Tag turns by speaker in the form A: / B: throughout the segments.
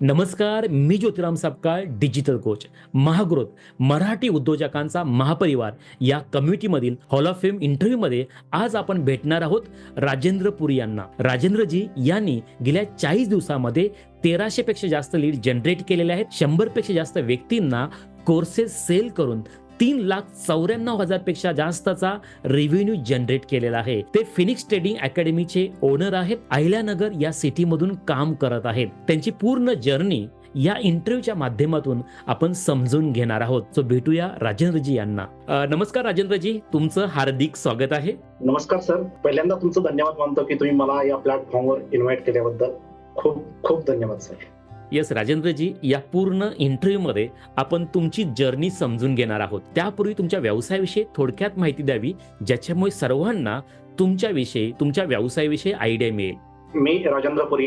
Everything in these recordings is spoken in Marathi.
A: नमस्कार मी ज्योतिराम सापकाळ डिजिटल कोच महाग्रोथ मराठी उद्योजकांचा महापरिवार या कम्युनिटीमधील हॉल ऑफ फेम इंटरव्ह्यूमध्ये आज आपण भेटणार आहोत राजेंद्र पुरी यांना. राजेंद्रजी यांनी गेल्या चाळीस दिवसामध्ये तेराशे पेक्षा जास्त लीड जनरेट केलेले आहेत. शंभरपेक्षा जास्त व्यक्तींना कोर्सेस सेल करून तीन लाख चौऱ्याण्णव हजारपेक्षा जास्तचा रेव्हेन्यू जनरेट केलेला आहे. ते फिनिक्स ट्रेडिंग अकॅडमीचे ओनर आहेत. अहिल्यानगर या सिटीमधून काम करत आहेत. त्यांची पूर्ण जर्नी या इंटरव्ह्यूच्या माध्यमातून आपण समजून घेणार आहोत. सो भेटूया राजेंद्रजी यांना. नमस्कार राजेंद्रजी. तुमचं हार्दिक स्वागत आहे.
B: नमस्कार सर. पहिल्यांदा तुमचं धन्यवाद मानतो की तुम्ही मला या प्लॅटफॉर्मवर इन्व्हाइट केल्याबद्दल. खूप खूप धन्यवाद सर.
A: येस राजेंद्रजी या पूर्ण इंटरव्ह्यूमध्ये आपण तुमची जर्नी समजून घेणार आहोत. त्यापूर्वी तुमच्या व्यवसायाविषयी थोडक्यात माहिती द्यावी ज्याच्यामुळे सर्वांना तुमच्याविषयी तुमच्या व्यवसायाविषयी आयडिया मिळेल.
B: मी Rajendra Puri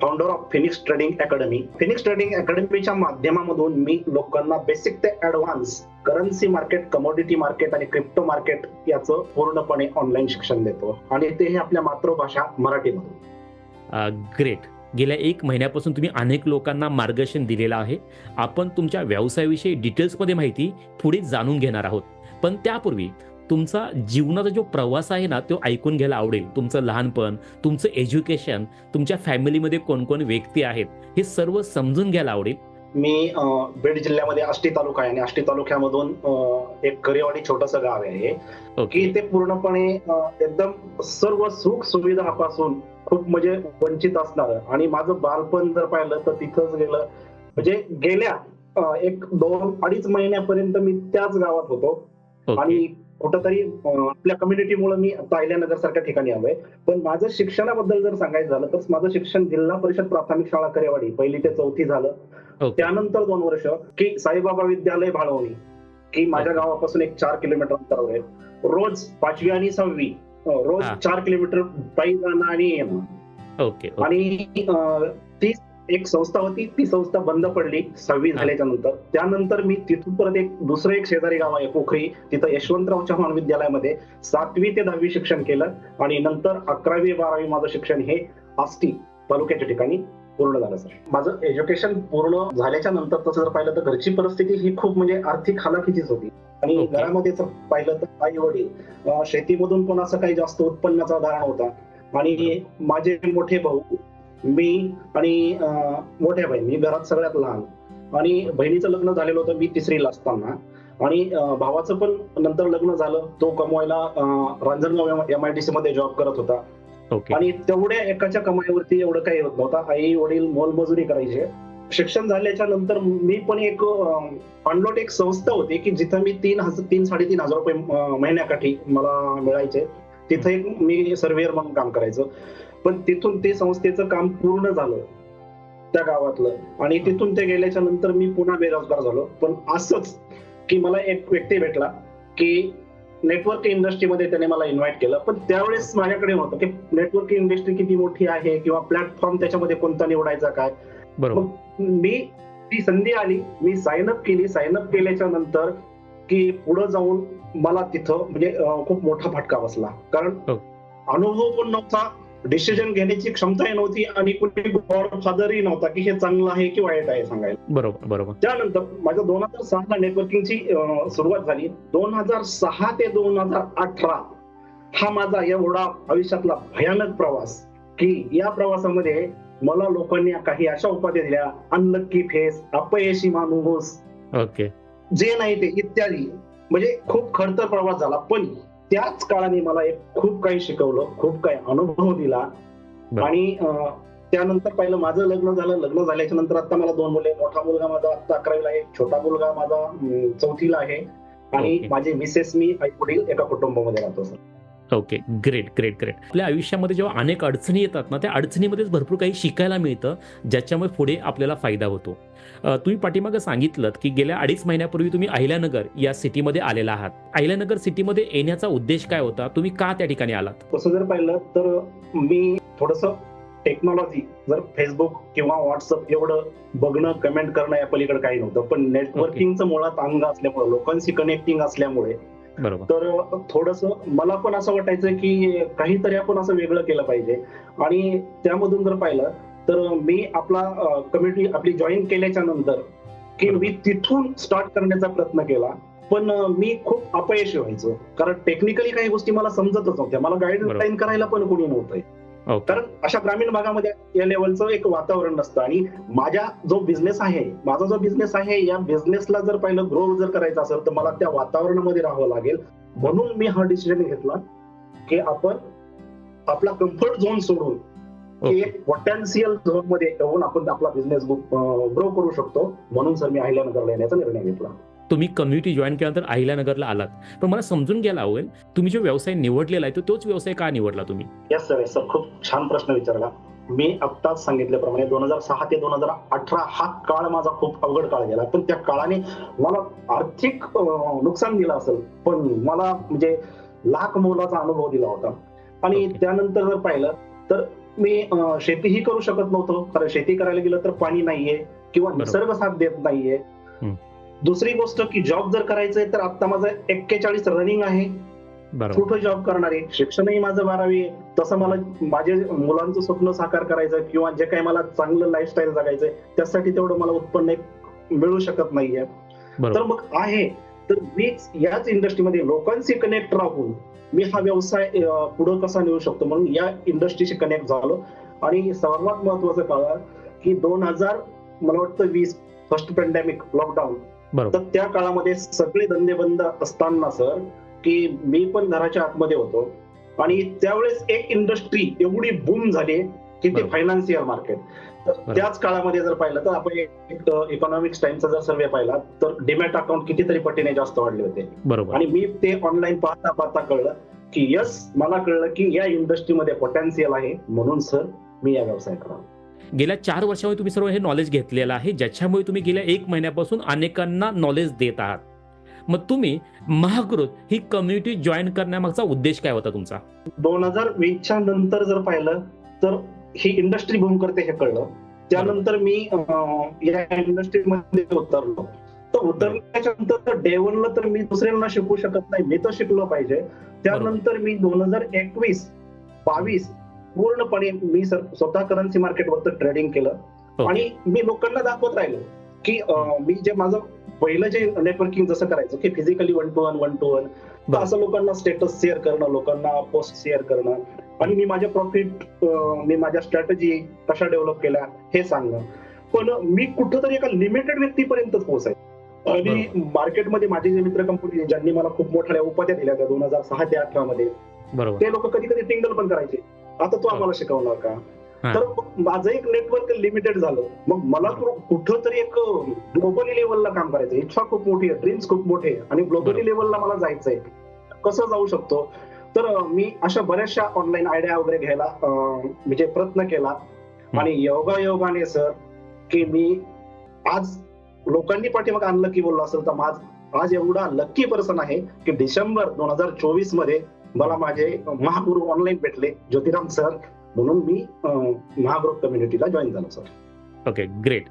B: founder of Phoenix trading academy Phoenix trading अकॅडमीच्या माध्यमामधून मी लोकांना बेसिक ते advance currency market commodity market आणि क्रिप्टो मार्केट याचं पूर्णपणे ऑनलाईन शिक्षण देतो. आणि ते हे आपल्या मातृभाषा मराठीमधून.
A: ग्रेट गेल्या एक महिन्यापासून तुम्ही अनेक लोकांना मार्गदर्शन दिलेलं आहे. आपण तुमच्या व्यवसायाविषयी डिटेल्समध्ये माहिती पुढे जाणून घेणार आहोत. पण त्यापूर्वी तुमचा जीवनाचा जो प्रवास आहे ना तो ऐकून घ्यायला आवडेल. तुमचं लहानपण तुमचं एज्युकेशन तुमच्या फॅमिलीमध्ये कोण कोण व्यक्ती आहेत हे सर्व समजून घ्यायला आवडेल.
B: मी बीड जिल्ह्यामध्ये आष्टी तालुका आहे आणि आष्टी तालुक्यामधून एक करेवाडी छोटस गाव आहे की ते पूर्णपणे एकदम सर्व सुख सुविधापासून खूप म्हणजे वंचित असणार. आणि माझं बालपण जर पाहिलं तर तिथंच गेलं. म्हणजे गेल्या एक दोन अडीच महिन्यापर्यंत मी त्याच गावात होतो. आणि कुठंतरी आपल्या कम्युनिटीमुळे मी आता अहिल्यानगर सारख्या ठिकाणी आलोय पण माझं शिक्षणाबद्दल जर सांगायचं झालं तर माझं शिक्षण जिल्हा परिषद प्राथमिक शाळा करेवाडी पहिली ते चौथी झालं त्यानंतर दोन वर्ष की साईबाबा विद्यालय भाळवणी की माझ्या. गावापासून एक चार किलोमीटर अंतरावर आहे रोज पाचवी आणि सहावी रोज. चार किलोमीटर पायी जाणं आणि येणं. आणि अं, ती एक संस्था होती ती संस्था बंद पडली सहावी. झाल्याच्यानंतर. त्यानंतर मी तिथून परत एक दुसरं एक शेजारी गाव आहे पोखरी. तिथं यशवंतराव चव्हाण विद्यालयामध्ये सातवी ते दहावी शिक्षण केलं आणि नंतर अकरावी बारावी माझं शिक्षण हे आष्टी तालुक्याच्या ठिकाणी पूर्ण झालं सर. माझं एज्युकेशन पूर्ण झाल्याच्यानंतर तसं जर पाहिलं तर घरची परिस्थिती ही खूप म्हणजे आर्थिक हालाखीचीच होती. आणि. घरामध्ये जर पाहिलं तर आई वडील शेतीमधून पण असं काही जास्त उत्पन्नाचा धारण होता. आणि माझे मोठे भाऊ मी आणि मोठ्या बहीण मी घरात सगळ्यात लहान. आणि बहिणीचं लग्न झालेलं होतं मी तिसरीला असताना. आणि भावाचं पण नंतर लग्न झालं. तो कमवायला Ranjangaon M I D C मध्ये जॉब करत होता.
A: ओके.
B: आणि तेवढ्या एकाच्या कमाईवरती एवढं काही होत नव्हतं. आई वडील मोलमजुरी करायचे. शिक्षण झाल्याच्यानंतर मी पण एक अनलोट एक संस्था होती की जिथं मी तीन हजार तीन साडेतीन हजार रुपये महिन्याकाठी मला मिळायचे. तिथं एक मी सर्वेअर म्हणून काम करायचो. पण तिथून ते संस्थेचं काम पूर्ण झालं त्या गावातलं. आणि तिथून ते गेल्याच्यानंतर मी पुन्हा बेरोजगार झालो. पण असंच की मला एक व्यक्ती भेटला की नेटवर्क इंडस्ट्रीमध्ये त्याने मला इन्व्हाइट केलं. पण त्यावेळेस माझ्याकडे नव्हतं की नेटवर्क इंडस्ट्री किती मोठी आहे किंवा प्लॅटफॉर्म त्याच्यामध्ये कोणता निवडायचा काय.
A: बरोबर.
B: मी ती संधी आली. मी साइन अप केली. साइन अप केल्याच्यानंतर की पुढे जाऊन मला तिथं म्हणजे खूप मोठा फटका बसला. कारण
A: हो.
B: अनुभव पण नव्हता. डिसिजन घेण्याची क्षमताही नव्हती आणि कुठे गॉडफादरही नव्हता की हे चांगलं आहे की वाईट आहे सांगायला.
A: बरोबर बरोबर.
B: त्यानंतर माझ्या दोन हजार सहा ला नेटवर्किंगची सुरुवात झाली. दोन हजार सहा ते दोन हजार अठरा हा माझा एवढा आयुष्यातला भयानक प्रवास की या प्रवासामध्ये मला लोकांनी काही अशा उपाध्या दिल्या. अनलक्की फेस अपयशी माणूस.
A: ओके.
B: जे नाही ते इत्यादी. म्हणजे खूप खडतर प्रवास झाला. पण त्याच काळाने मला एक खूप काही शिकवलं खूप काही अनुभव दिला. आणि त्यानंतर पाहिलं माझं लग्न झालं. लग्न झाल्याच्यानंतर आता मला दोन मुले मोठा मुलगा माझा आता अकरावीला आहे छोटा मुलगा माझा चौथीला आहे. आणि. माझे मिसेस मी आई वडील एका कुटुंबामध्ये राहतो sir.
A: Okay. Great great great आपल्या आयुष्यामध्ये जेव्हा अनेक अडचणी येतात ना त्या अडचणीमध्येच भरपूर काही शिकायला मिळतं ज्याच्यामुळे पुढे आपल्याला फायदा होतो. तुम्ही पाठीमागं सांगितलं की गेल्या अडीच महिन्यापूर्वी तुम्ही अहिल्यानगर या सिटीमध्ये आलेला आहात. अहिल्यानगर सिटीमध्ये येण्याचा उद्देश काय होता? तुम्ही का त्या ठिकाणी आलात?
B: तसं जर पाहिलं तर मी थोडस टेक्नॉलॉजी जर फेसबुक किंवा व्हॉट्सअप एवढं बघणं कमेंट करणं या पलीकडे काही नव्हतं. पण नेटवर्किंगचं मुळात अंग असल्यामुळे लोकांशी कनेक्टिंग असल्यामुळे
A: बरोबर.
B: तर थोडस मला पण असं वाटायचं की काहीतरी आपण असं वेगळं केलं पाहिजे. आणि त्यामधून जर पाहिलं तर मी आपला कम्युनिटी आपली जॉईन केल्याच्यानंतर की मी तिथून स्टार्ट करण्याचा प्रयत्न केला. पण मी खूप अपयशी व्हायचो. कारण टेक्निकली काही गोष्टी मला समजतच नव्हत्या. मला गाईडलाईन करायला पण कोणी नव्हतं.
A: ओके.
B: कारण अशा ग्रामीण भागामध्ये या लेवलचं एक वातावरण नसतं. आणि माझा जो बिझनेस आहे माझा जो बिझनेस आहे या बिझनेसला जर पहिलं ग्रो जर करायचं असेल तर मला त्या वातावरणामध्ये राहावं लागेल. म्हणून मी हा डिसिजन घेतला की आपण आपला कम्फर्ट झोन सोडून की एक पोटॅन्शियल झोनमध्ये येऊन आपण आपला बिझनेस ग्रो करू शकतो. म्हणून सर मी अहिल्यानगरला येण्याचा निर्णय घेतला.
A: तुम्ही कम्युनिटी जॉईन केल्यानंतर अहिल्यानगरला आलात. पण मला समजून घ्यायला हवं तुम्ही जो व्यवसाय निवडलेला आहे तो तोच व्यवसाय का निवडला तुम्ही?
B: येस सर सर खूप छान प्रश्न विचारला. मी आत्ताच सांगितल्याप्रमाणे दोन हजार सहा ते दोन हजार अठरा हा काळ माझा खूप अवघड काळ गेला. पण त्या काळाने मला आर्थिक नुकसान दिलं असेल पण मला म्हणजे लाख मोलाचा अनुभव दिला होता. आणि. त्यानंतर जर पाहिलं तर मी शेतीही करू शकत नव्हतो कारण शेती करायला गेलं तर पाणी नाहीये किंवा. निसर्ग साथ देत नाहीये. दुसरी गोष्ट की जॉब जर करायचंय तर आता माझं एक्केचाळीस रनिंग आहे. कुठं जॉब करणार आहे? शिक्षणही माझं बारावी आहे. तसं मला माझे मुलांचं स्वप्न साकार करायचं किंवा जे काही मला चांगलं लाईफस्टाईल जगायचंय त्यासाठी तेवढं मला उत्पन्न मिळू शकत नाहीये. तर मग आहे. तर मी याच इंडस्ट्रीमध्ये लोकांशी कनेक्ट राहून मी हा व्यवसाय पुढं कसा नेऊ शकतो म्हणून या इंडस्ट्रीशी कनेक्ट झालो. आणि सर्वात महत्वाचं कळलं की दोन हजार मला वाटतं वीस फर्स्ट पॅन्डेमिक लॉकडाऊन तर त्या काळामध्ये सगळे धंदे बंद असताना सर की मी पण घराच्या आतमध्ये होतो. आणि त्यावेळेस एक इंडस्ट्री एवढी बूम झाली की ते. फायनान्शियल मार्केट तर त्याच काळामध्ये जर पाहिलं तर आपण एक इकॉनॉमिक्स टाइमचा जर सर्वे पाहिला तर डिमॅट अकाउंट कितीतरी पटीने जास्त वाढले होते.
A: बरोबर.
B: आणि मी ते ऑनलाईन पाहता पाहता कळलं की यस मला कळलं की या इंडस्ट्रीमध्ये पोटॅन्शियल आहे. म्हणून सर मी या व्यवसाय करावा.
A: गेल्या चार वर्षामध्ये तुम्ही सर्व हे नॉलेज घेतलेलं आहे ज्याच्यामुळे तुम्ही गेल्या एक महिन्यापासून अनेकांना नॉलेज देत आहात. मग तुम्ही महाग्रोथ ही कम्युनिटी जॉईन करण्यामागचा उद्देश काय होता तुमचा?
B: दोन हजार वीसच्या नंतर जर पाहिलं तर ही इंडस्ट्री बूम करते हे कळलं. त्यानंतर मी या इंडस्ट्रीमध्ये उतरलो. तर उतरल्याच्या नंतर डे वनला तर मी दुसऱ्यांना शिकू शकत नाही. मी तर शिकलो पाहिजे. त्यानंतर मी दोन हजार एकवीस बावीस पूर्णपणे मी स्वतः करन्सी मार्केटवर ट्रेडिंग केलं.
A: Okay.
B: आणि मी लोकांना दाखवत राहिलो की मी जे माझं पहिलं जे नेटवर्किंग जसं करायचं की physically one two one one two
A: one.
B: असं लोकांना स्टेटस शेअर करणं लोकांना पोस्ट शेअर करणं. आणि मी माझ्या प्रॉफिट मी माझ्या स्ट्रॅटेजी कशा डेव्हलप केल्या हे सांगणं पण मी कुठंतरी एका लिमिटेड व्यक्तीपर्यंतच पोहोचायचं. आणि मार्केटमध्ये माझे जे मित्र कंपनी ज्यांनी मला खूप मोठ्या उपाध्या दिल्या त्या दोन हजार सहा ते अठरा मध्ये ते लोक कधी कधी टिंगल पण करायचे. आता तू आम्हाला शिकवणार का. तर माझं एक नेटवर्क लिमिटेड झालं. मग मला कुठं तरी एक ग्लोबली लेवलला काम करायचं इच्छा खूप मोठी आहे ड्रीम्स खूप मोठे आणि ग्लोबली. लेवलला मला जायचंय. कसं जाऊ शकतो? तर मी अशा बऱ्याचशा ऑनलाईन आयडिया वगैरे घ्यायला म्हणजे प्रयत्न केला. आणि योगा योगाने सर की मी आज लोकांनी पाठीमाग आणलं की बोललो असेल तर माझ आज एवढा लक्की पर्सन आहे की डिसेंबर दोन हजार चोवीसमध्ये मला माझे महागुरु ऑनलाईन भेटले ज्योतिराम सर म्हणून मी महागुरु कम्युनिटीला जॉईन झालो sir
A: okay great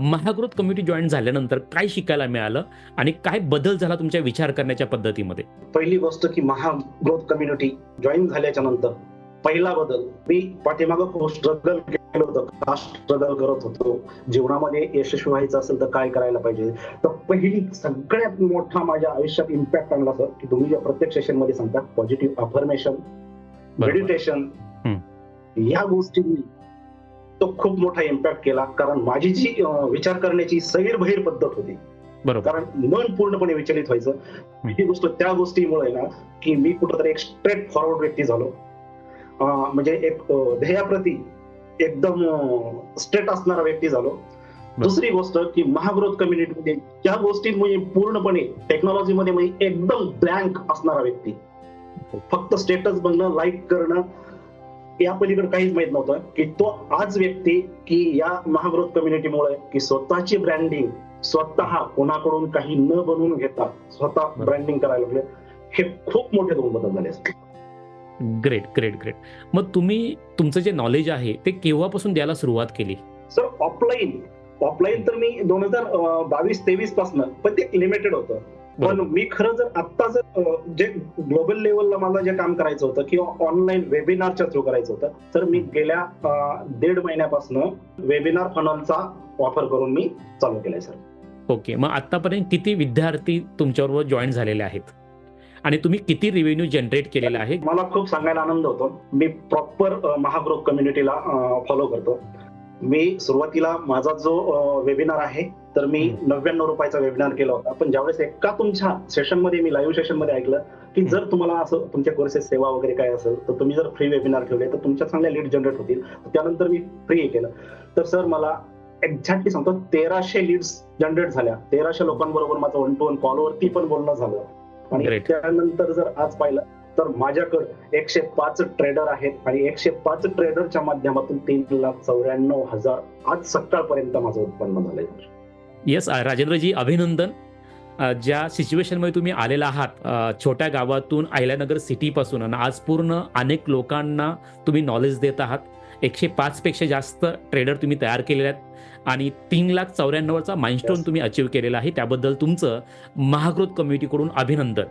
A: Mahagrowth community join झाल्यानंतर काय शिकायला मिळालं आणि काय बदल झाला तुमच्या विचार करण्याच्या पद्धतीमध्ये?
B: पहिली गोष्ट की महा ग्रोथ कम्युनिटी जॉईन झाल्याच्यानंतर पहिला बदल मी पाठीमागं खूप स्ट्रगल केलं होतं. का स्ट्रगल करत होतो. जीवनामध्ये यशस्वी व्हायचं असेल तर काय करायला पाहिजे? तर पहिली सगळ्यात मोठा माझ्या आयुष्यात इम्पॅक्ट आणला सर की तुम्ही ज्या प्रत्येक सेशनमध्ये सांगता पॉझिटिव्ह अफर्मेशन. मेडिटेशन या गोष्टींनी तो खूप मोठा इम्पॅक्ट केला. कारण माझी जी विचार करण्याची सैरभैर पद्धत होती
A: बरोबर.
B: कारण मन पूर्णपणे विचलित व्हायचं. ही गोष्ट त्या गोष्टीमुळे ना की मी कुठंतरी एक स्ट्रेट फॉरवर्ड व्यक्ती झालो. म्हणजे एक ध्येयाप्रती एकदम स्ट्रेट असणारा व्यक्ती झालो. दुसरी गोष्ट की महाग्रोथ कम्युनिटीमध्ये ज्या गोष्टी म्हणजे पूर्णपणे टेक्नॉलॉजीमध्ये म्हणजे एकदम ब्लँक असणारा व्यक्ती. फक्त स्टेटस बघणं लाईक करणं या पलीकडे काहीच माहीत नव्हतं की तो आज व्यक्ती की या महाग्रोथ कम्युनिटीमुळे की स्वतःची ब्रँडिंग स्वतः कोणाकडून काही न बनवून घेता स्वतः. ब्रँडिंग करायला लागले. हे खूप मोठे दोन बदल झाले असते
A: ग्रेट ग्रेट ग्रेट मग तुम्ही तुमचं जे नॉलेज आहे ते केव्हापासून द्यायला सुरुवात केली?
B: सर ऑफलाईन ऑफलाईन तर मी दोन हजार बावीस तेवीस पासन पण ते लिमिटेड होतं. पण. मी खरं जर आता जर जे ग्लोबल लेवलला मला जे काम करायचं होतं किंवा ऑनलाईन वेबिनारच्या थ्रू करायचं होतं तर मी गेल्या दीड महिन्यापासून वेबिनार फनलचा वापर करून मी चालू केलाय सर.
A: ओके. मग आतापर्यंत किती विद्यार्थी तुमच्याबरोबर जॉईन झालेले आहेत? आणि तुम्ही किती रेव्हेन्यू जनरेट केलेला आहे?
B: मला खूप सांगायला आनंद होतो. मी प्रॉपर महाग्रोथ कम्युनिटीला फॉलो करतो. मी सुरुवातीला माझा जो वेबिनार आहे तर मी. नव्याण्णव रुपयाचा वेबिनार केला होता पण ज्यावेळेस एका तुमच्या सेशनमध्ये मी लाईव्ह सेशनमध्ये ऐकलं की. जर तुम्हाला असं तुमच्या कोर्सेस सेवा वगैरे काय असेल तर तुम्ही जर फ्री वेबिनार ठेवले तर तुमच्या चांगल्या लीड जनरेट होतील त्यानंतर मी फ्री केलं तर सर मला एक्झॅक्टली सांगतो तेराशे लीड्स जनरेट झाल्या तेराशे लोकांबरोबर माझं वन टू वन कॉलवरती पण बोलणं झालं आणि. त्यानंतर जर आज पाहिलं तर माझ्याकडे एकशे पाच ट्रेडर आहेत आणि एकशे पाच ट्रेडरच्या माध्यमातून तीन लाख चौऱ्याण्णव हजार आज सकाळपर्यंत माझं उत्पन्न झालंय.
A: येस राजेंद्रजी अभिनंदन. ज्या सिच्युएशनमध्ये तुम्ही आलेला आहात छोट्या गावातून अहिल्यानगर सिटीपासून आणि आज पूर्ण अनेक लोकांना तुम्ही नॉलेज देत आहात. एकशे पाचपेक्षा जास्त ट्रेडर तुम्ही तयार केलेले आहेत आणि तीन लाख चौऱ्याण्णवचा माइलस्टोन
B: Yes.
A: तुम्ही अचीव्ह केलेला आहे. त्याबद्दल तुमचं महाग्रोथ कम्युनिटीकडून अभिनंदन.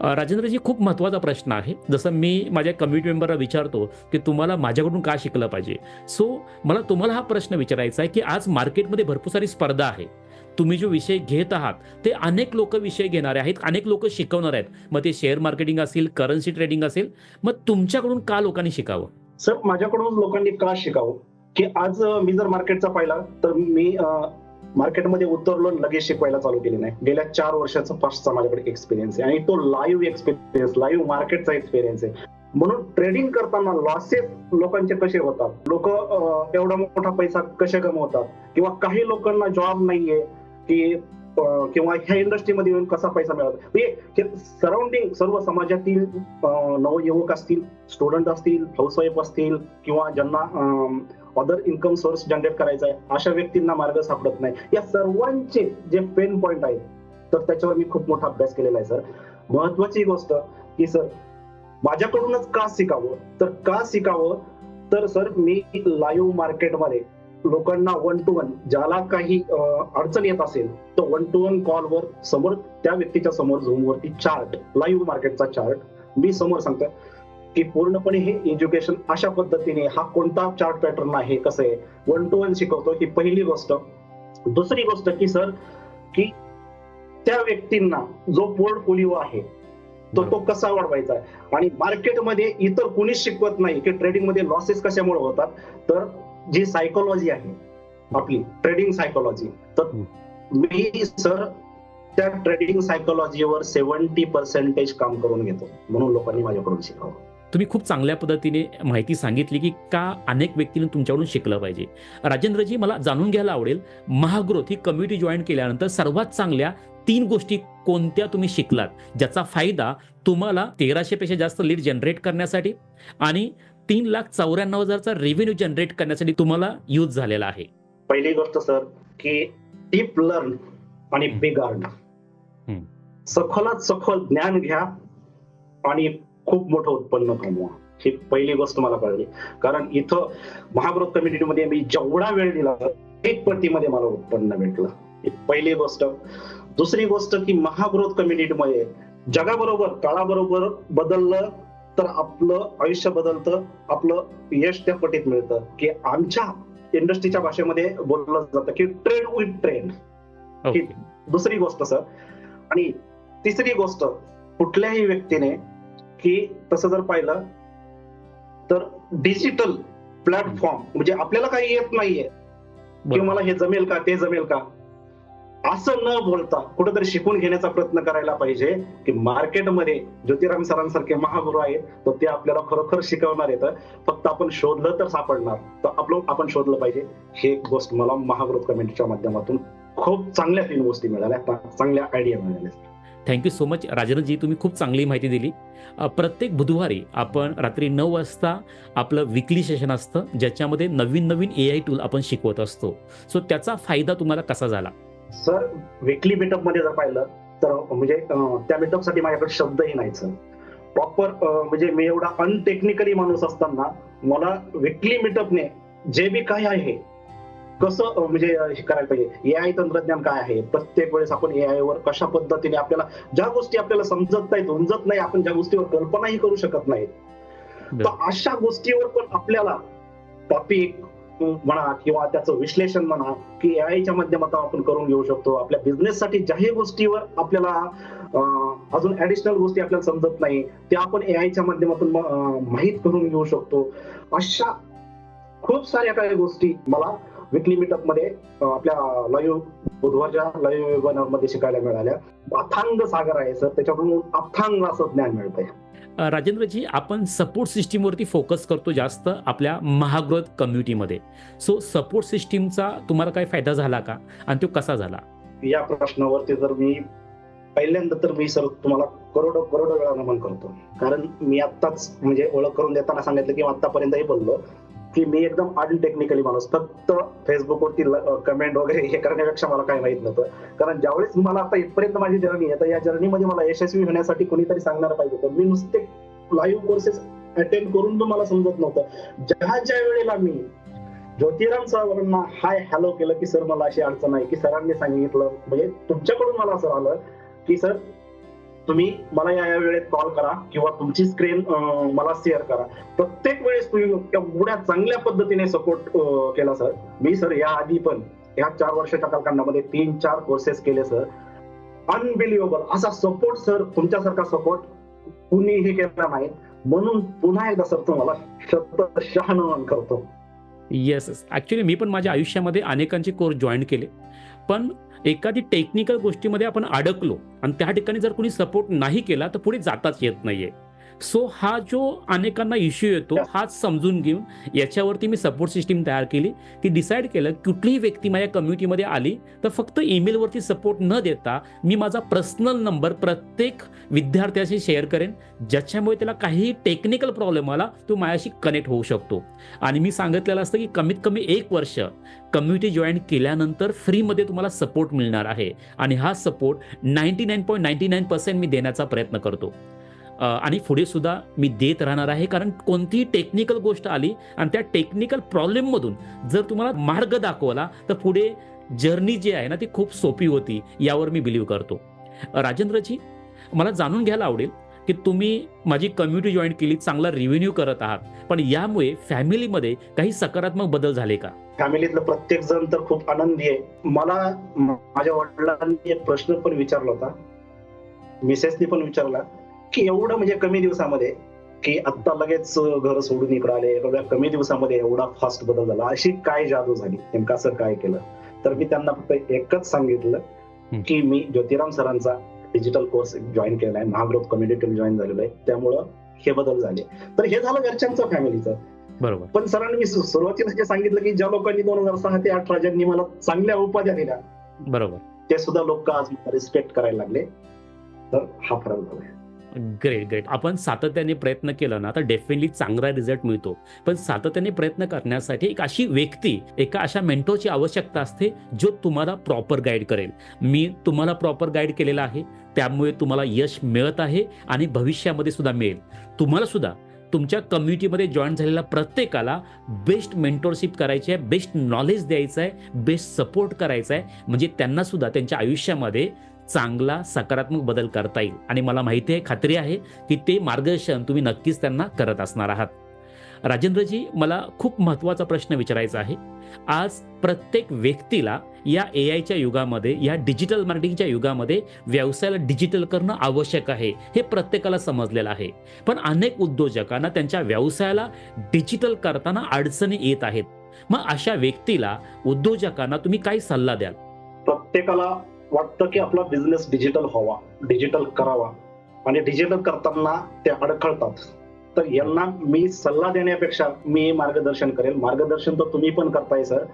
A: राजेंद्रजी खूप महत्त्वाचा प्रश्न आहे. जसं मी माझ्या कम्युनिटी मेंबरला विचारतो की तुम्हाला माझ्याकडून का शिकलं पाहिजे? सो मला तुम्हाला हा प्रश्न विचारायचा आहे की आज मार्केटमध्ये भरपूर सारी स्पर्धा आहे. तुम्ही जो विषय घेत आहात ते अनेक लोक विषय घेणारे आहेत अनेक लोक शिकवणार आहेत. मग ते शेअर मार्केटिंग असेल करन्सी ट्रेडिंग असेल मग तुमच्याकडून का लोकांनी शिकावं?
B: सर माझ्याकडून लोकांनी का शिकावं? की आज मी जर मार्केटचा पाहिला तर मी मार्केटमध्ये उतरलो लगेच शिकवायला चालू केली नाही गेल्या चार वर्षाचा पाचचा माझ्याकडे एक्सपिरियन्स आहे. आणि तो लाईव्ह एक्सपिरियन्स लाईव्ह मार्केटचा एक्सपिरियन्स आहे. म्हणून ट्रेडिंग करताना लॉसेस लोकांचे कसे होतात? लोक एवढा मोठा पैसा कसे कमवतात किंवा काही लोकांना जॉब नाहीये की किंवा ह्या इंडस्ट्रीमध्ये येऊन कसा पैसा मिळवतात? म्हणजे सराउंडिंग सर्व समाजातील नवयुवक असतील स्टुडंट असतील हाऊसवाईफ असतील किंवा ज्यांना अदर इन्कम सोर्स जनरेट करायचा आहे अशा व्यक्तींना मार्ग सापडत नाही. या सर्वांचे जे पेन पॉइंट आहेत तर त्याच्यावर मी खूप मोठा अभ्यास केलेला आहे सर महत्वाची गोष्ट की सर माझ्याकडूनच का शिकावं? तर का शिकावं? तर सर मी लाईव्ह मार्केटमध्ये लोकांना वन टू वन ज्याला काही अडचण येत असेल तर वन टू वन कॉलवर समोर त्या व्यक्तीच्या समोर झूमवरती चार्ट लाईव्ह मार्केटचा चार्ट मी समोर सांगतो की पूर्णपणे हे एज्युकेशन अशा पद्धतीने हा कोणता चार्ट पॅटर्न आहे कसं आहे वन टू वन शिकवतो ही पहिली गोष्ट. दुसरी गोष्ट की सर की त्या व्यक्तींना जो पोर्टफोलिओ आहे तो तो कसा वाढवायचा आहे? आणि मार्केटमध्ये इतर कुणीच शिकवत नाही की ट्रेडिंगमध्ये लॉसेस कशामुळे होतात? तर जी सायकोलॉजी आहे आपली ट्रेडिंग सायकोलॉजी तर मी सर त्या ट्रेडिंग सायकोलॉजीवर सेव्हन्टी पर्सेंटेज काम करून घेतो म्हणून लोकांनी माझ्याकडून शिकावं
A: तुम्ही खूप चांगल्या पद्धतीने माहिती सांगितली की का अनेक व्यक्तींनी तुमच्याकडून शिकलं पाहिजे. राजेंद्रजी मला जाणून घ्यायला आवडेल महाग्रोथ ही कम्युनिटी जॉईन केल्यानंतर सर्वात चांगल्या तीन गोष्टी कोणत्या तुम्ही शिकलात? ज्याचा फायदा तुम्हाला तेराशे पेक्षा जास्त लीड जनरेट करण्यासाठी आणि तीन लाख चौऱ्याण्णव हजारचा रेव्हेन्यू जनरेट करण्यासाठी तुम्हाला यूज झालेला आहे.
B: पहिली गोष्ट सर की डीप लर्न आणि बिग अर्न
A: हम्म.
B: सखोलात सखोल ज्ञान घ्या आणि खूप मोठं उत्पन्न कमवा ही पहिली गोष्ट मला कळली. कारण इथं महाग्रोथ कम्युनिटीमध्ये मी जेवढा वेळ दिला एक पटीमध्ये मला उत्पन्न भेटलं. ही पहिली गोष्ट. दुसरी गोष्ट की महाग्रोथ कम्युनिटीमध्ये जगाबरोबर काळाबरोबर बदललं तर आपलं आयुष्य बदलतं आपलं यश त्या पटीत मिळतं. की आमच्या इंडस्ट्रीच्या भाषेमध्ये बोललं जातं की ट्रेड विथ ट्रेंड
A: ओके
B: दुसरी गोष्ट सर आणि तिसरी गोष्ट कुठल्याही व्यक्तीने की तसं जर पाहिलं तर डिजिटल प्लॅटफॉर्म म्हणजे आपल्याला काही येत नाहीये.
A: बरोबर.
B: मला हे जमेल का ते जमेल का? असं न बोलता कुठेतरी शिकून घेण्याचा प्रयत्न करायला पाहिजे की मार्केटमध्ये ज्योतिराम सरांसारखे महागुरु आहेत तर ते आपल्याला खरोखर शिकवणार येतं फक्त आपण शोधलं तर सापडणार. तर आपलं आपण शोधलं पाहिजे. ही एक गोष्ट मला महाग्रोथ कमेंटच्या माध्यमातून खूप चांगल्या तीन गोष्टी मिळाल्या. चांगल्या आयडिया मिळाल्या.
A: थँक्यू सो मच राजेंद्रजी तुम्ही खूप चांगली माहिती दिली. प्रत्येक बुधवारी आपण रात्री नऊ वाजता आपलं विकली सेशन असतं ज्याच्यामध्ये नवीन नवीन ए आय टूल आपण शिकवत असतो. सो त्याचा फायदा तुम्हाला कसा झाला?
B: सर विकली मीटअपमध्ये जर पाहिलं तर म्हणजे त्या मीटअपसाठी माझ्याकडे शब्दही नाही सर प्रॉपर म्हणजे मी एवढा अनटेक्निकली माणूस असताना मला विकली मीटअपने जे बी काय आहे कसं म्हणजे हे करायला पाहिजे? एआय तंत्रज्ञान काय आहे? प्रत्येक वेळेस आपण एआय वर कशा पद्धतीने आपल्याला ज्या गोष्टी आपल्याला समजत नाहीत उमजत नाही आपण ज्या गोष्टीवर कल्पनाही करू शकत नाही तर अशा गोष्टीवर पण आपल्याला टॉपिक म्हणा किंवा त्याचं विश्लेषण म्हणा की एआयच्या माध्यमातून आपण करून घेऊ शकतो. आपल्या बिझनेससाठी ज्याही गोष्टीवर आपल्याला अजून ऍडिशनल गोष्टी आपल्याला समजत नाही त्या आपण एआयच्या माध्यमातून माहीत करून घेऊ शकतो. अशा खूप साऱ्या काही गोष्टी मला विकली मीटअपमध्ये आपल्या लाईव्ह बुधवारच्या लाईव्ह वेबिनारमध्ये शिकायला मिळाल्या. अथांग सागर आहे सर त्याच्याकडून अथांग असं ज्ञान मिळतंय.
A: राजेंद्रजी आपण सपोर्ट सिस्टीमवरती फोकस करतो जास्त आपल्या महाग्रोथ कम्युनिटीमध्ये सो सपोर्ट सिस्टीमचा तुम्हाला काय फायदा झाला का? आणि तो कसा झाला?
B: या प्रश्नावरती जर मी पहिल्यांदा तर मी सर तुम्हाला करोडो करोडो वेळा नमन करतो. कारण मी आत्ताच म्हणजे ओळख करून देताना सांगितलं की आतापर्यंतही बोललो. की मी एकदम अनटेक्निकली माणूस. फक्त फेसबुकवरती कमेंट वगैरे हे करण्यापेक्षा मला काही माहीत नव्हतं. कारण ज्यावेळेस मला आता इथपर्यंत माझी जर्नी आहे तर या जर्नीमध्ये मला यशस्वी होण्यासाठी कोणीतरी सांगणार पाहिजे होतं. मी नुसते लाईव्ह कोर्सेस अटेंड करून पण मला समजत नव्हतं. ज्या ज्या वेळेला मी ज्योतिराम सरांना हाय हॅलो केलं की सर मला अशी अडचण आहे की सरांनी सांगितलं. म्हणजे तुमच्याकडून मला असं आलं की सर तुम्ही मला या या वेळेत कॉल करा किंवा तुमची स्क्रीन मला शेअर करा. प्रत्येक वेळेस तुम्ही एवढ्या चांगल्या पद्धतीने सपोर्ट केला सर मी सर या आधी पण या चार वर्षाच्या कालखंडामध्ये तीन चार कोर्सेस केले सर अनबिलिव्हेबल असा सपोर्ट सर तुमच्यासारखा सपोर्ट कुणीही केला नाही. म्हणून पुन्हा एकदा सर तुम्हाला शतशः नमन करतो
A: येस ऍक्च्युली मी पण माझ्या आयुष्यामध्ये अनेकांचे कोर्स जॉईन केले. पण एखादी टेक्निकल गोष्टीमध्ये आपण अडकलो आणि त्या ठिकाणी जर कोणी सपोर्ट नाही केला तर पुढे जाताच येत नाहीये. सो हा जो अनेकांना इश्यू येतो हाच समजून घेऊन याच्यावरती मी सपोर्ट सिस्टीम तयार केली. की डिसाईड केलं कुठलीही व्यक्ती माझ्या कम्युनिटीमध्ये आली तर फक्त ईमेलवरती सपोर्ट न देता मी माझा पर्सनल नंबर प्रत्येक विद्यार्थ्याशी शेअर करेन ज्याच्यामुळे त्याला काहीही टेक्निकल प्रॉब्लेम आला तो माझ्याशी कनेक्ट होऊ शकतो. आणि मी सांगितलेलं असतं की कमीत कमी एक वर्ष कम्युनिटी जॉईन केल्यानंतर फ्रीमध्ये तुम्हाला सपोर्ट मिळणार आहे. आणि हा support ninety nine point ninety nine percent मी देण्याचा प्रयत्न करतो. आणि पुढे सुद्धा मी देत राहणार आहे कारण कोणतीही टेक्निकल गोष्ट आली आणि त्या टेक्निकल प्रॉब्लेममधून जर तुम्हाला मार्ग दाखवला तर पुढे जर्नी जी आहे ना ती खूप सोपी होती यावर मी बिलीव्ह करतो. राजेंद्रजी मला जाणून घ्यायला आवडेल की तुम्ही माझी कम्युनिटी जॉईन केली चांगला रिव्हेन्यू करत आहात पण यामुळे फॅमिलीमध्ये काही सकारात्मक बदल झाले का?
B: फॅमिलीतलं प्रत्येक जण तर खूप आनंदी आहे. मला माझ्या वडिलांनी एक प्रश्न पण विचारला होता. मिसेसनी पण विचारला. की एवढं म्हणजे कमी दिवसामध्ये की आता लगेच घर सोडून इकडे आले एवढ्या कमी दिवसामध्ये एवढा फास्ट बदल झाला. अशी काय जादू झाली? नेमकं असं काय केलं? तर मी त्यांना फक्त एकच सांगितलं. की मी ज्योतिराम सरांचा डिजिटल कोर्स जॉईन केलाय महाग्रोथ कम्युनिटी जॉईन झालेलो आहे. त्यामुळं हे बदल झाले. तर हे झालं घरच्यांचं फॅमिलीचं
A: बरोबर.
B: पण सरांनी मी सुरुवातीला जे सांगितलं की ज्या लोकांनी दोन हजार सहा ते अठरा ज्यांनी मला चांगल्या उपाध्या दिल्या
A: बरोबर.
B: ते सुद्धा लोक आज रिस्पेक्ट करायला लागले. तर हा फरक झालाय.
A: ग्रेट ग्रेट आपण सातत्याने प्रयत्न केला ना तर डेफिनेटली चांगला रिझल्ट मिळतो. पण सातत्याने प्रयत्न करण्यासाठी एक अशी व्यक्ती एका अशा मेंटोची आवश्यकता असते जो तुम्हाला प्रॉपर गाईड करेल. मी तुम्हाला प्रॉपर गाईड केलेला आहे त्यामुळे तुम्हाला यश मिळत आहे आणि भविष्यामध्ये सुद्धा मिळेल. तुम्हाला सुद्धा तुमच्या कम्युनिटीमध्ये जॉईन झालेल्या प्रत्येकाला बेस्ट मेंटोरशिप करायची आहे बेस्ट नॉलेज द्यायचं आहे बेस्ट सपोर्ट करायचा आहे. म्हणजे त्यांना सुद्धा त्यांच्या आयुष्यामध्ये चांगला सकारात्मक बदल करता येईल. आणि मला माहिती आहे खात्री आहे की ते मार्गदर्शन तुम्ही नक्कीच त्यांना करत असणार आहात. राजेंद्रजी मला खूप महत्त्वाचा प्रश्न विचारायचा आहे. आज प्रत्येक व्यक्तीला या ए आयच्या युगामध्ये या डिजिटल मार्केटिंगच्या युगामध्ये व्यवसायाला डिजिटल करणं आवश्यक आहे हे प्रत्येकाला समजलेलं आहे. पण अनेक उद्योजकांना त्यांच्या व्यवसायाला डिजिटल करताना अडचणी येत आहेत. मग अशा व्यक्तीला उद्योजकांना तुम्ही काय सल्ला द्याल?
B: प्रत्येकाला वाटतं की आपला बिझनेस डिजिटल व्हावा डिजिटल करावा. आणि डिजिटल करताना ते अडखळतात. तर यांना मी सल्ला देण्यापेक्षा मी मार्गदर्शन करेल. मार्गदर्शन तर तुम्ही पण करताय सर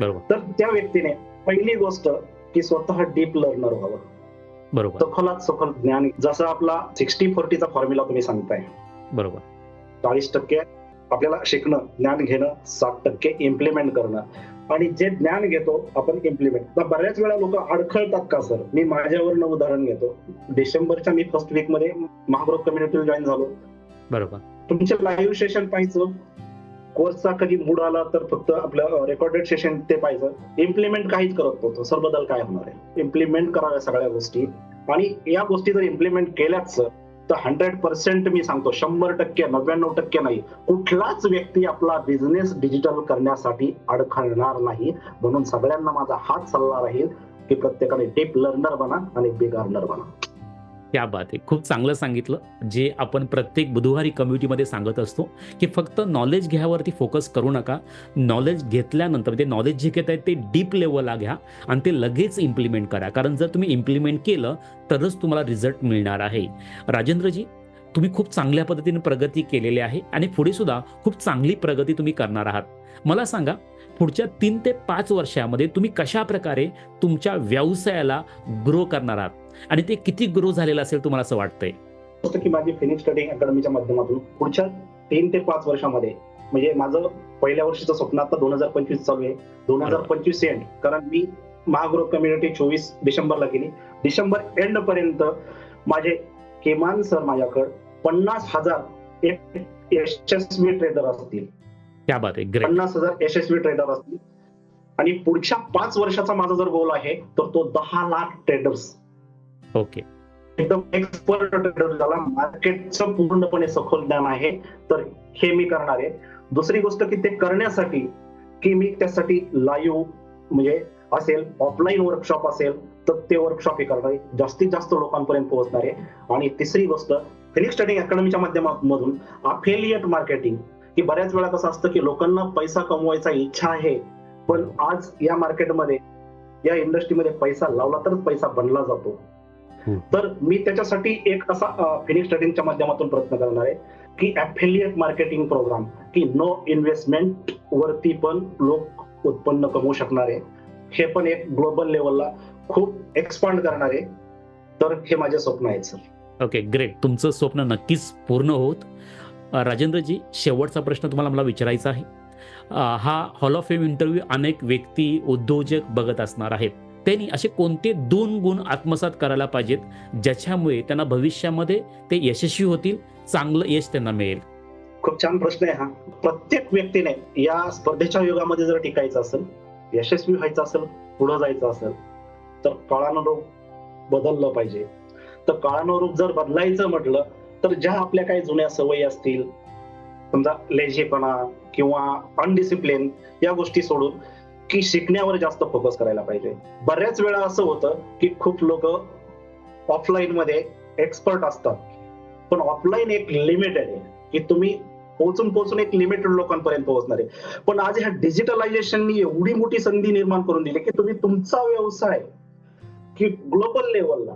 A: बरोबर.
B: तर त्या व्यक्तीने पहिली गोष्ट की स्वतः डीप लर्नर व्हावं.
A: बरोबर.
B: सखोलात सखोल ज्ञान. जसं आपला सिक्स्टी फोर्टीचा फॉर्म्युला तुम्ही सांगताय.
A: बरोबर.
B: चाळीस टक्के आपल्याला शिकणं ज्ञान घेणं साठ टक्के इम्प्लिमेंट करणं. आणि जे ज्ञान घेतो आपण इम्प्लिमेंट तर बऱ्याच वेळा लोक अडखळतात का सर मी माझ्यावरनं उदाहरण घेतो. डिसेंबरच्या मी फर्स्ट वीकमध्ये महाग्रोथ कम्युनिटी जॉईन झालो.
A: बरोबर.
B: तुमचे लाईव्ह सेशन पाहायचं. कोर्सचा कधी मूड आला तर फक्त आपलं रेकॉर्डेड सेशन ते पाहिजे इम्प्लिमेंट काहीच करत नव्हतं. सर बदल काय होणार आहे? इम्प्लिमेंट कराव्या सगळ्या गोष्टी. आणि या गोष्टी जर इम्प्लिमेंट केल्याच तर हंड्रेड पर्सेंट मी सांगतो शंभर टक्के नव्याण्णव टक्के नाही. कुठलाच व्यक्ती आपला बिझनेस डिजिटल करण्यासाठी अडखळणार नाही. म्हणून सगळ्यांना माझा हाच सल्ला राहील की प्रत्येकाने डीप लर्नर बना आणि बिग अर्नर बना.
A: त्या बात आहे. खूप चांगलं सांगितलं. जे आपण प्रत्येक बुधवारी कम्युनिटीमध्ये सांगत असतो की फक्त नॉलेज घ्यावरती फोकस करू नका. नॉलेज घेतल्यानंतर म्हणजे ते नॉलेज जे घेत आहे ते डीप लेवलला घ्या आणि ते लगेच इम्प्लिमेंट करा. कारण जर तुम्ही इम्प्लिमेंट केलं तरच तुम्हाला रिझल्ट मिळणार आहे. राजेंद्रजी तुम्ही खूप चांगल्या पद्धतीने प्रगती केलेली आहे आणि पुढे सुद्धा खूप चांगली प्रगती तुम्ही करणार आहात. मला सांगा पुढच्या तीन ते पाच वर्षामध्ये तुम्ही कशा प्रकारे तुमच्या व्यवसायाला ग्रो करणार आहात? आणि ते किती ग्रो झालेलं असेल तुम्हाला असं वाटतंय?
B: असं की माझी फिनिक्स स्टडी अकॅडमीच्या माध्यमातून पुढच्या तीन ते पाच वर्षामध्ये म्हणजे माझं पहिल्या वर्षीचं स्वप्न आता दोन हजार पंचवीस चालू आहे. दोन हजार पंचवीस एंड कारण मी महाग्रो कम्युनिटी चोवीस डिसेंबरला केली डिसेंबर एंड पर्यंत माझे किमान सर माझ्याकडे पन्नास हजार एक यशस्वी ट्रेडर असतील.
A: त्या बात आहे ग्रेट
B: पन्नास हजार यशस्वी ट्रेडर असतील. आणि पुढच्या पाच वर्षाचा माझा जर गोल आहे तर तो दहा लाख ट्रेडर्स
A: ओके
B: एकदम एक्सपर्ट ट्रेडर ज्याला मार्केटचं पूर्णपणे सखोल ज्ञान आहे तर हे मी करणार आहे. दुसरी गोष्ट की ते करण्यासाठी की मी त्यासाठी लाईव्ह म्हणजे असेल ऑफलाईन वर्कशॉप असेल तर ते वर्कशॉप हे करणार आहे. जास्तीत जास्त लोकांपर्यंत पोहोचणार आहे. आणि तिसरी गोष्ट फिनिक्स स्टडी अकॅडमीच्या माध्यमातून अफिलिएट मार्केटिंग की बऱ्याच वेळा कसं असतं की लोकांना पैसा कमवायचा इच्छा आहे पण आज या मार्केटमध्ये या इंडस्ट्रीमध्ये पैसा लावला तरच पैसा बनला जातो. तर मी त्याच्यासाठी एक असा फिनिक्स स्टडीच्या माध्यमातून प्रयत्न करणार आहे की ऍफिलिएट मार्केटिंग प्रोग्राम की नो इन्व्हेस्टमेंट वरती पण लोक उत्पन्न कमवू शकणार आहे. हे पण एक ग्लोबल लेवलला खूप एक्सपांड करणार आहे. तर हे माझे स्वप्न आहेत सर.
A: ओके ग्रेट तुमचं स्वप्न नक्कीच पूर्ण होत. राजेंद्रजी शेवटचा प्रश्न तुम्हाला मला विचारायचा आहे. हा हॉल ऑफ फेम इंटरव्ह्यू अनेक व्यक्ती उद्योजक बघत असणार आहेत. त्यांनी असे कोणते दोन गुण आत्मसात करायला पाहिजेत ज्याच्यामुळे त्यांना भविष्यामध्ये ते यशस्वी होतील चांगलं यश त्यांना मिळेल?
B: खूप छान प्रश्न आहे हा. प्रत्येक व्यक्तीने या स्पर्धेच्या युगामध्ये जर टिकायचं असेल यशस्वी व्हायचं असेल पुढे जायचं असेल तर काळानुरूप बदललं पाहिजे. तर काळानुरूप जर बदलायचं म्हटलं तर ज्या आपल्या काही जुन्या सवयी असतील समजा लेझीपणा किंवा अनडिसिप्लिन या गोष्टी सोडून की शिकण्यावर जास्त फोकस करायला पाहिजे. बऱ्याच वेळा असं होतं की खूप लोक ऑफलाईन मध्ये एक्सपर्ट असतात. पण ऑफलाईन एक लिमिटेड आहे की तुम्ही पोहोचून पोहोचून एक लिमिटेड लोकांपर्यंत पोहोचणार आहे. पण आज ह्या डिजिटलायझेशननी एवढी मोठी संधी निर्माण करून दिली की तुम्ही तुमचा व्यवसाय की ग्लोबल लेवलला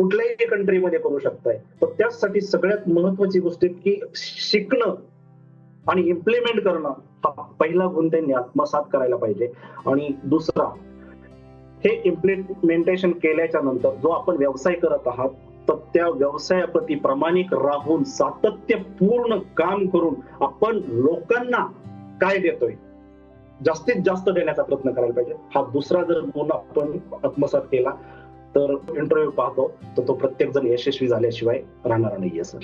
B: कुठल्याही कंट्रीमध्ये करू शकताय. तर त्यासाठी सगळ्यात महत्वाची गोष्ट आहे की शिकणं आणि इम्प्लिमेंट करणं हा पहिला गुण त्यांनी आत्मसात करायला पाहिजे. आणि दुसरा हे इम्प्लिमेंटेशन केल्याच्यानंतर जो आपण व्यवसाय करत आहात तर त्या व्यवसायाप्रती प्रामाणिक राहून सातत्यपूर्ण काम करून आपण लोकांना काय देतोय? जास्तीत जास्त देण्याचा प्रयत्न करायला पाहिजे. हा दुसरा जर गुण आपण आत्मसात केला तर इंटरव्ह्यू पाहतो. तर तो प्रत्येक जण यशस्वी झाल्याशिवाय राहणार नाहीये सर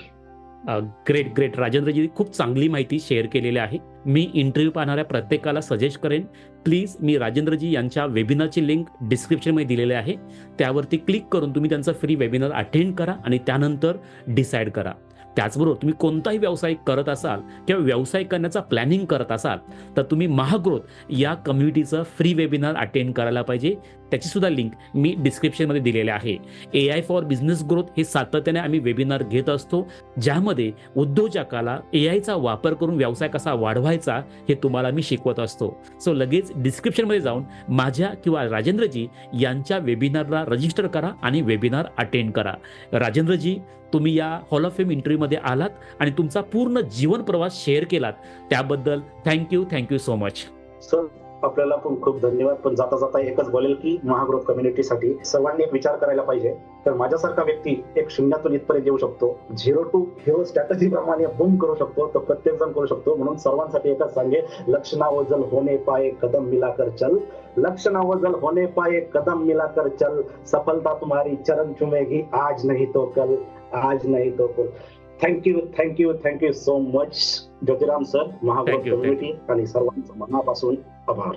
A: ग्रेट ग्रेट राजेंद्रजी खूप चांगली माहिती शेअर केलेली आहे. मी इंटरव्ह्यू पाहणाऱ्या प्रत्येकाला सजेस्ट करेन. प्लीज मी राजेंद्रजी यांच्या वेबिनारची लिंक डिस्क्रिप्शनमध्ये दिलेली आहे. त्यावरती क्लिक करून तुम्ही त्यांचा फ्री वेबिनार अटेंड करा आणि त्यानंतर डिसाईड करा. त्याचबरोबर तुम्ही कोणताही व्यवसाय करत असाल किंवा व्यवसाय करण्याचा प्लॅनिंग करत असाल तर तुम्ही महाग्रोथ या कम्युनिटीचं फ्री वेबिनार अटेंड करायला पाहिजे. त्याची सुद्धा लिंक मी डिस्क्रिप्शनमध्ये दिलेली आहे. A I for business growth हे सातत्याने आम्ही वेबिनार घेत असतो ज्यामध्ये उद्योजकाला ए आयचा वापर करून व्यवसाय कसा वाढवायचा हे तुम्हाला मी शिकवत असतो. सो लगेच डिस्क्रिप्शनमध्ये जाऊन माझ्या किंवा राजेंद्रजी यांच्या वेबिनारला रजिस्टर करा आणि वेबिनार अटेंड करा. राजेंद्रजी तुम्ही या हॉल ऑफ फेम इंटरव्ह्यूमध्ये आलात आणि तुमचा पूर्ण जीवन प्रवास शेअर केलात. त्याबद्दल thank you thank you
B: so much sir आपल्याला पण खूप धन्यवाद. पण जाता जाता एकच बोलेल की महाग्रोथ कम्युनिटीसाठी सर्वांनी एक विचार करायला पाहिजे. तर माझ्यासारखा व्यक्ती एक शून्यातून इथपर्यंत येऊ शकतो. झिरो टू हिरो स्ट्रॅटजी प्रमाणे बूम करू शकतो. तर प्रत्येक जण करू शकतो. म्हणून सर्वांसाठी एकच सांगेल लक्षणा वजल होणे पाए कदम मिलाकर चल. लक्षणा वजल होणे पाए कदम मिलाकर चल. सफलता तुम्हारी चरण चुमेगी आज नहीं तो कल. आज नहीं तो कल. thank you thank you thank you so much Jyotiram sir Mahaguru
A: Thank you, thank
B: community आणि सर्वांचं मनापासून आभार